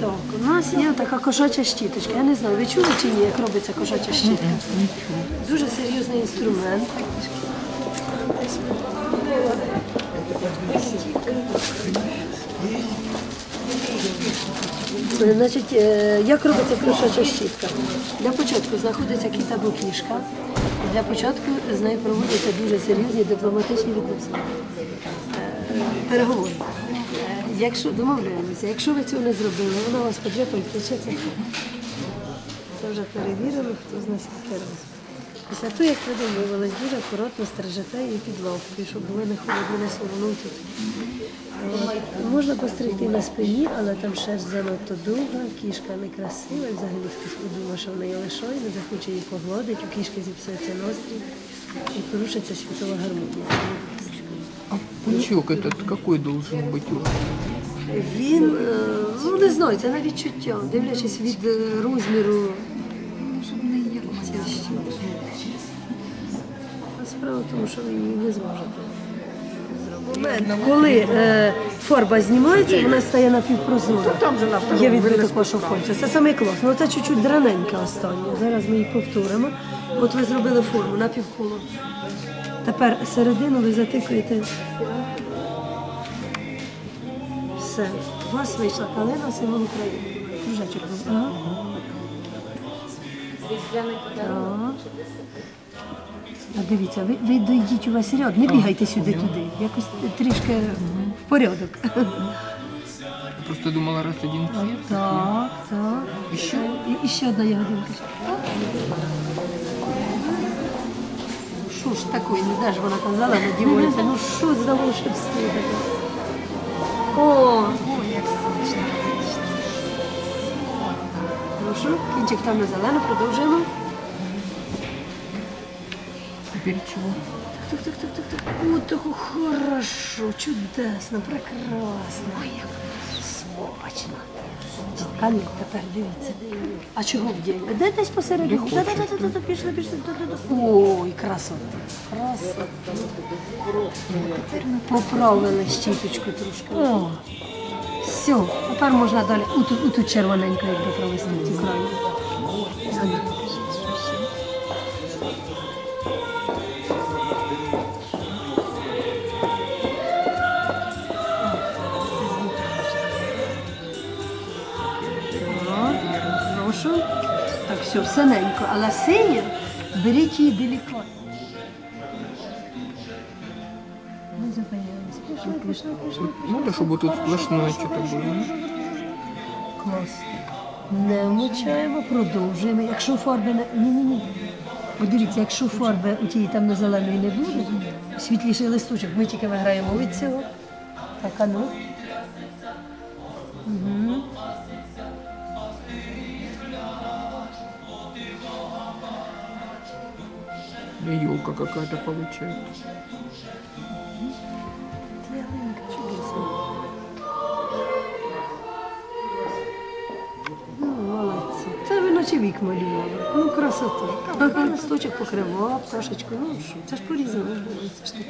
Так, у нас є така кошача щіточка. Я не знаю, ви чули чи ні, як робиться кошача щітка? Дуже серйозний інструмент. Е, Значить, е, як робиться кошача щітка? Для початку знаходиться кіт або кішка. Для початку з нею проводяться дуже серйозні дипломатичні відносини. Е, Переговори. Якщо домовляємося, якщо ви цього не зробили, вона вас подряпає, втече це. Це вже перевірено, хто з нас скільки разів. Після того, як ви домовились, дуже акуратно стрижете її під лавкою, щоб ви не холодно не. От. Можна постригти на спині, але там шерсть занадто довга, кішка некрасива, і взагалі хтось подумає, що в неї лишає, не захоче її погладити, у кішки зіпсується настрій і порушиться світова гармонія. А пучок этот какой должен быть? Він, е, ну не знаю, це на відчуття, дивлячись від е, розміру. Справа в тому, що ви її не зможете. Зробити. Коли е, фарба знімається, вона стає напівпрозора. Там же Є відбиток вилізку вашого. Це саме класно. Оце чуть-чуть драненька остання. Зараз ми її повторимо. От ви зробили форму напівколо. Тепер середину ви затикуєте. Все. У вас вийшла калина символ України. Кружечок. був. Ага. Так. А дивіться, ви, ви дойдіть увесь ряд, не бігайте сюди-туди. Якось трішки в порядок. Я Просто думала, раз один цвет. Так, так. І ще? І, і ще одна ягодинка. Ну, Що ж такої, не знаєш, вона казала, надівається. Ну що за волшебство таке? О, як смачно. Ну що, кінчик там на зелено, продовжуємо. Теперь чего? Так, так, так, так, так. О, таку хорошо, чудесно, прекрасно. Ой, як смачно. А ну, тепер дивіться. А чого вдень? Де десь посередині? Та, та, та, та, та, пішли, пішли. Та, та, та. Ой, красота. Красота. Поправили щіточку трошки. О, все, тепер можна далі. У ту, у ту червоненьку, якби провести цю крайню. Все, синенько, але синє беріть її делікатно. Ми зупинились. Пішли, пішли, пішли. Надо, чтобы тут сплошное что-то было. Клас. Не вмочаємо, продовжуємо. Якщо фарби не. Ні, ні, ні. От дивіться, якщо фарби у тієї темно-зеленої не буде, світліший листочок, ми тільки виграємо від цього. Так, а ну. Угу. елка какая-то получается. Ялинка чудесна. Ну, молодці. Це ви наче вік малювали. Ну, красота. Ага, листочок покривав, пташечку. Ну що, це ж порізано. Це ж таке.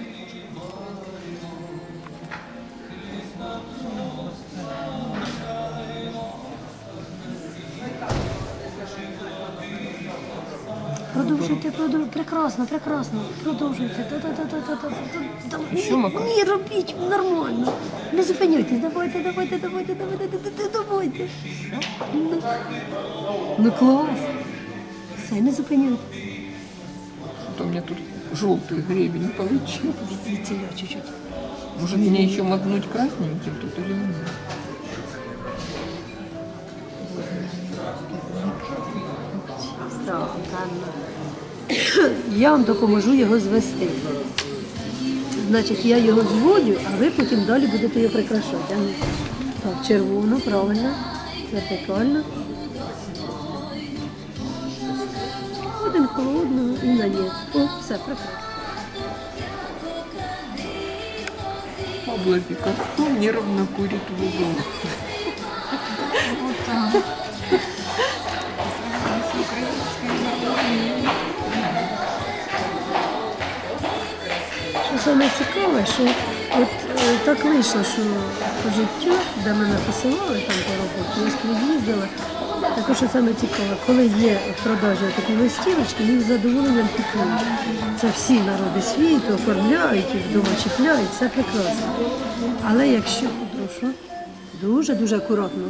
Продовжуйте, продовжуйте. Прекрасно, прекрасно. Продовжуйте. Та-та-та-та-та-та. Що, Мака? Ні, робіть нормально. Не зупиняйтесь. Давайте, давайте, давайте, давайте, давайте, давайте. Ну, ну клас. Все, не зупиняйтесь. А то у меня тут желтый гребень получился. Відтіля чуть-чуть. Может мне еще мазнуть красненьким тут или нет? Так, гарно. я вам допоможу його звести. Значить, я його зводю, а ви потім далі будете його прикрашати. Так, червоно, правильно, вертикально. Один холодно і на ні. О, все, прекрасно. Облапика, кто нервно курит в углу. Вот так. Если украинская саме цікаве, що от е, так вийшло, що по життю, де мене посилали там по роботі, я скрізь їздила. Також саме цікаве, коли є в продажі такі листівочки, їх з задоволенням купують. Це всі народи світу оформляють, їх вдома чіпляють, це прекрасно. Але якщо прошу, дуже-дуже акуратно.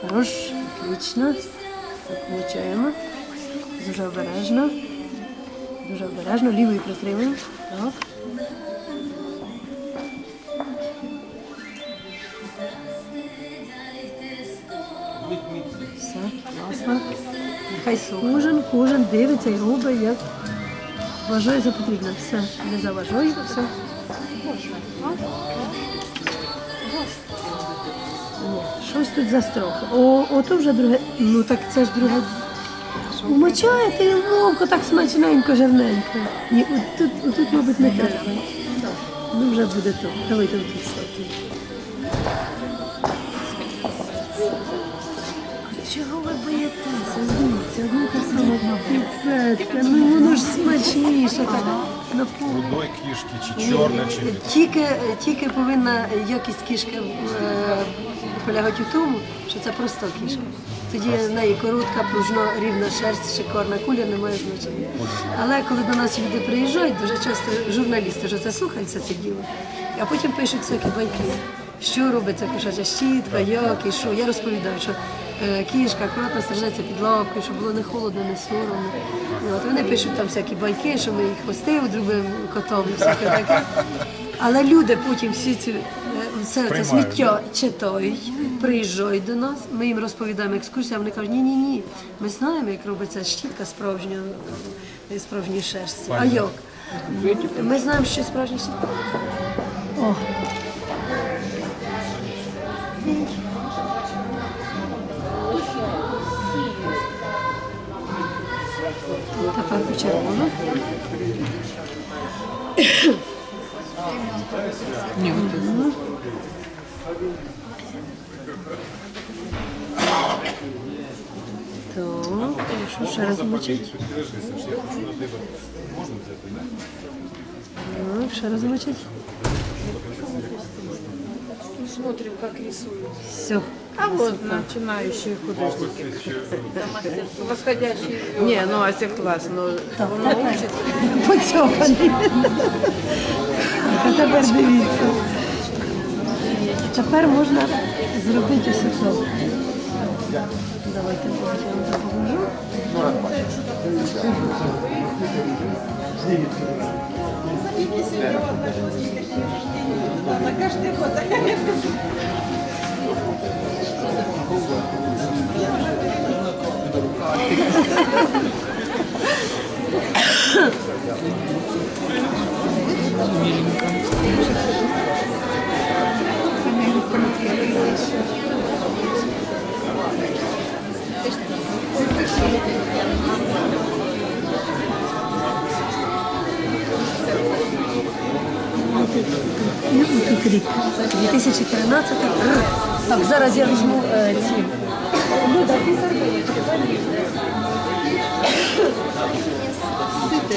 Хорош, отлично. Включаємо. Дуже обережно. Дуже обережно. Лівою притримуємо. Так. Все, класно. Нехай кожен, кожен дивиться і робить, як вважає за потрібне. Все, не заважаю, все. Щось тут застрохи. О, ото вже друге. Ну так це ж друге. Умочаєте і ловко, так смачненько, жирненько. Ні, от тут, мабуть, не треба. Ну вже буде то. Давайте тут ставте. Чого ви боїтеся? Дивіться, одна та сама піпетка, ну воно ж смачніше. Так, на кішки чи чорна, чи Тільки, тільки повинна якість кішки е, полягати у тому, що це проста кішка. Тоді в неї коротка, пружна, рівна шерсть, шикарна куля, не має значення. Але коли до нас люди приїжджають, дуже часто журналісти вже це слухають все це діло, а потім пишуть всякі байки. Що робиться кошача щітка, як і що. Я розповідаю, що е, кішка акуратно стережеться під лапкою, щоб було не холодно, не соромно. От вони пишуть там всякі байки, що ми їх хвости одрубимо котом і всяке таке. Але люди потім всі ці все це сміття читають, приїжджають до нас, ми їм розповідаємо екскурсію, а вони кажуть, ні, ні, ні. Ми знаємо, як робиться щітка справжня, е, справжньої шерсті. А як? Ми знаємо, що справжня щітка. О. Тепер по червону. Ні, Так, що ще раз мочить? Так, ще раз мочить. Смотрим, как рисуют. Все. А вот начинающие художники. Восходящие. Не, ну Ася класс, но он учится. Поцьопаний. Тепер дивіться. Тепер можна зробити все так. Давайте я вам допоможу. Тут рік. 2013. Так, зараз я візьму е, ці. Ну, так, ти зарбаєш. Сите,